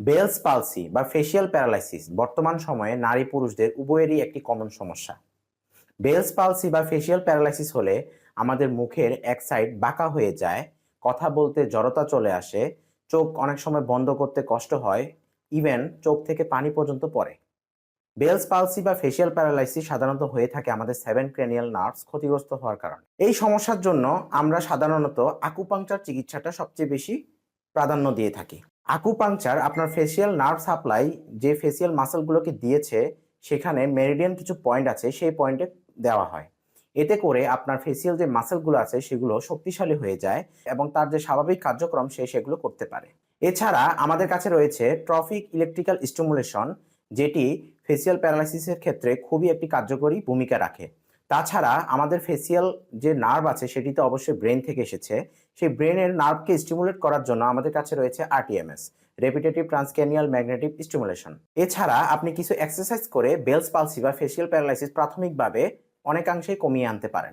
Bells palsy বা facial paralysis বর্তমান সময়ে নারী পুরুষদের উভয়েরই একটি কমন সমস্যা। বেলস পালসি বা ফেসিয়াল প্যারালাইসিস হলে আমাদের মুখের এক সাইড বাঁকা হয়ে যায়, কথা বলতে জড়তা চলে আসে, চোখ অনেক সময় বন্ধ করতে কষ্ট হয় ইভেন চোখ থেকে পানি পর্যন্ত পড়ে। বেলস পালসি বা ফেসিয়াল প্যারালাইসিস সাধারণত হয়ে থাকে আমাদের সেভেন ক্রেনিয়াল নার্ভস ক্ষতিগ্রস্ত হওয়ার কারণে। এই সমস্যার জন্য আমরা সাধারণত আকুপাংচার চিকিৎসাটা সবচেয়ে বেশি প্রাধান্য দিয়ে থাকি। আকুপাংচার আপনার ফেসিয়াল নার্ভ সাপ্লাই যে ফেসিয়াল মাসেলগুলোকে দিয়েছে, সেখানে মেরিডিয়ান কিছু পয়েন্ট আছে, সেই পয়েন্টে দেওয়া হয়। এতে করে আপনার ফেসিয়াল যে মাসেলগুলো আছে, সেগুলো শক্তিশালী হয়ে যায় এবং তার যে স্বাভাবিক কার্যক্রম, সে সেগুলো করতে পারে। এছাড়া আমাদের কাছে রয়েছে ট্রফিক ইলেকট্রিক্যাল স্টিমুলেশন যেটি ফেসিয়াল প্যারালাইসিসের ক্ষেত্রে খুবই একটি কার্যকরী ভূমিকা রাখে। তাছাড়া আমাদের ফেসিয়াল যে নার্ভ আছে সেটি তো অবশ্যই ব্রেন থেকে এসেছে। সেই ব্রেনের নার্ভকে স্টিমুলেট করার জন্য আমাদের কাছে রয়েছে rTMS repetitive transcranial magnetic stimulation এছাড়া আপনি কিছু এক্সারসাইজ করে বেলস পালসি বা ফেসিয়াল প্যারালাইসিস প্রাথমিকভাবে অনেকাংশে কমিয়ে আনতে পারেন।